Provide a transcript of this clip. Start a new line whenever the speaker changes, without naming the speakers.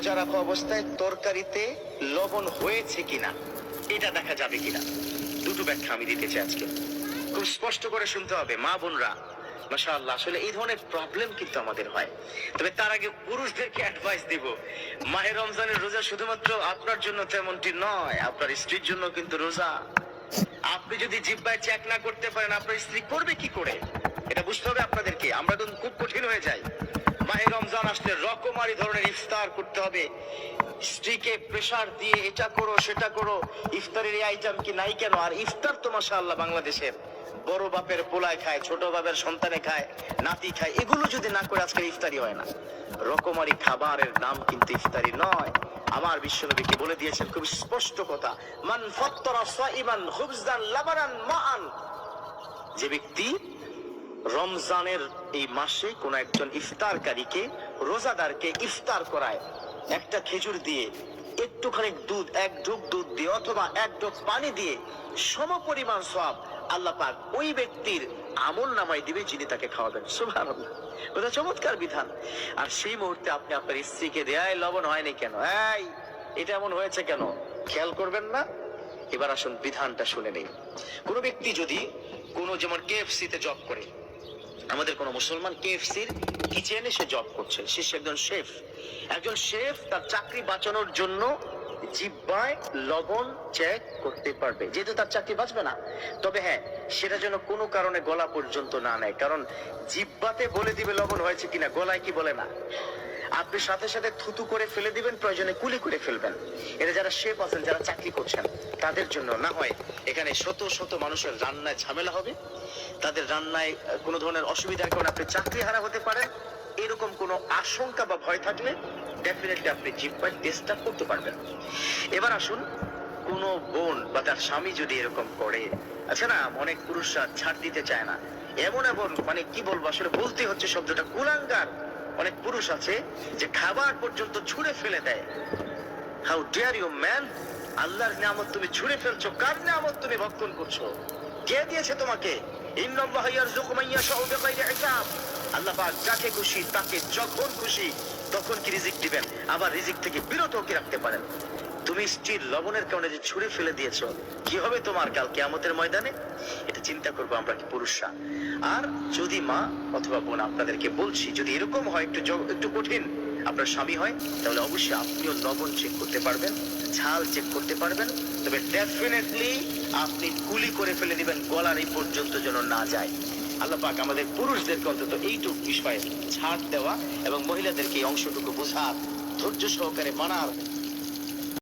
রোজা রাখা অবস্থায় তরকারিতে লবণ হয়েছে কিনা, এটা দেখা যাবে কিনা? দুটো ব্যাখ্যা আমি দিতে চাই আজকে। খুব স্পষ্ট করে শুনতে হবে, মা বোনরা। আসলে এই ধরনের প্রবলেম কিন্তু আমাদের হয়। তবে তার আগে পুরুষদেরকে অ্যাডভাইস দিব। মাহে রমজানের রোজা শুধুমাত্র আপনার জন্য তেমনটি নয়, আপনার স্ত্রীর জন্য কিন্তু রোজা। আপনি যদি জিব্বায় চেক না করতে পারেন, আপনার স্ত্রী করবে কি করে? এটা বুঝতে হবে আপনাদেরকে। আমরা তো খুব কঠিন হয়ে যাই। মাহে রমজান আসলে রকমারি ধরনের ইফতার করতে হবে। স্ত্রীকে প্রেসার দিয়ে এটা করো, সেটা করো, ইফতারের এই আইটেম কি নাই কেন? আর ইফতার তো মাশাআল্লাহ বাংলাদেশের বড় বাপের পোলায় খায়, ছোট বাপের সন্তানে খায়, নাতি খায়, এগুলো যদি না করে আজকে ইফতারি হয় না। রকমারি খাবারের নাম কিন্তু ইফতারি নয়। আমার বিশ্বনবীকে বলে দিয়েছেন? খুব স্পষ্ট কথা। মান ফত্তরা সাইমান, খুবজান, লাবানান মান যে ব্যক্তি রমজানের এই মাসে কোন একজন ইফতারকারীকে, রোজাদারকে ইফতার করায়। একটা খেজুর দিয়ে একটুখানি দুধ, এক ঢুক দুধ দিয়ে অথবা এক ঢোক পানি দিয়ে সমপরিমাণ সব আল্লাহ পাক ওই ব্যক্তির আমল নামাই দিবে যিনি তাকে খাওয়াবেন। সুবহানাল্লাহ। ওটা চমৎকার বিধান। আর সেই মুহূর্তে আপনি আপনার স্ত্রীকে দেয় লবণ হয়নি কেন? এই, এটা এমন হয়েছে কেন? খেয়াল করবেন না। এবার আসুন বিধানটা শুনে নেই। কোনো ব্যক্তি যদি কোনো যেমন কেএফসি তে জব করে আমাদের কোনো মুসলমান কেএফসির কিচেনে সে জব করছে। সে একজন শেফ একজন শেফ তার চাকরি বাঁচানোর জন্য জিব্বায় লবণ চেক করতে পারবে। যেহেতু তার চাকরি বাঁচবে না, তবে হ্যাঁ সেটা যেন কোনো কারণে গলা পর্যন্ত না নেয়। কারণ জিব্বাতে বলে দিবে লবণ হয়েছে কিনা, গলায় কি বলে না। আপনি সাথে সাথে থুতু করে ফেলে দিবেন, প্রয়োজনে কুলি করে ফেলবেন। এটা যারা শেফ আছেন, যারা চাকরি করছেন, তাদের জন্য না হয় এখানে শত শত মানুষের রান্নায় ঝামেলা হবে। তাদের রান্নায় কোনো ধরনের অসুবিধার কারণে আপনি চাকরি হারা হতে পারেন। এরকম কোনো আশঙ্কা বা ভয় থাকলে ডেফিনেটলি আপনি করতে পারবেন। এবার আসুন, কোন বোন বা তার স্বামী যদি এরকম করে আচ্ছা না, অনেক পুরুষরা ছাড় দিতে চায় না। এমন এমন মানে কি বলব, আসলে বলতে হচ্ছে শব্দটা, কুলাঙ্গার অনেক পুরুষ আছে যে খাবার পর্যন্ত ছুঁড়ে ফেলে দেয়। হাউ ডেয়ার ইউ ম্যান আল্লাহর নিয়ামত তুমি ছুঁড়ে ফেলছো, কার নিয়ামত তুমি ভক্ষণ করছ? কে দিয়েছে তোমাকে? ইন্নাল্লাহ ইয়ারযুকু মান ইয়াশাউ বিগাইরি হিসাব। আল্লাহ যাকে খুশি, তাকে যখন খুশি, তখন কি রিজিক দিবেন? আবার রিজিক থেকে বিরত কি রাখতে পারেন? তুমি স্ত্রীর লবণের কারণে যে ছুঁড়ে ফেলে দিয়েছ, কি হবে তোমার কাল কেয়ামতের ময়দানে? এটা চিন্তা করব আমরা কি পুরুষরা আর যদি মা অথবা বোন আপনাদেরকে বলছি, যদি এরকম হয়, একটু একটু কঠিন আপনার স্বামী হয়, তাহলে অবশ্যই আপনিও লবণ চেক করতে পারবেন, ঝাল চেক করতে পারবেন। তবে ডেফিনেটলি আপনি গুলি করে ফেলে দিবেন, গলার এই পর্যন্ত যেন না যায়। আল্লাহ পাক আমাদের পুরুষদেরকে অন্তত এইটুক বিষয়ে ছাড় দেওয়া এবং মহিলাদেরকে এই অংশটুকু বোঝার ধৈর্য সহকারে মানার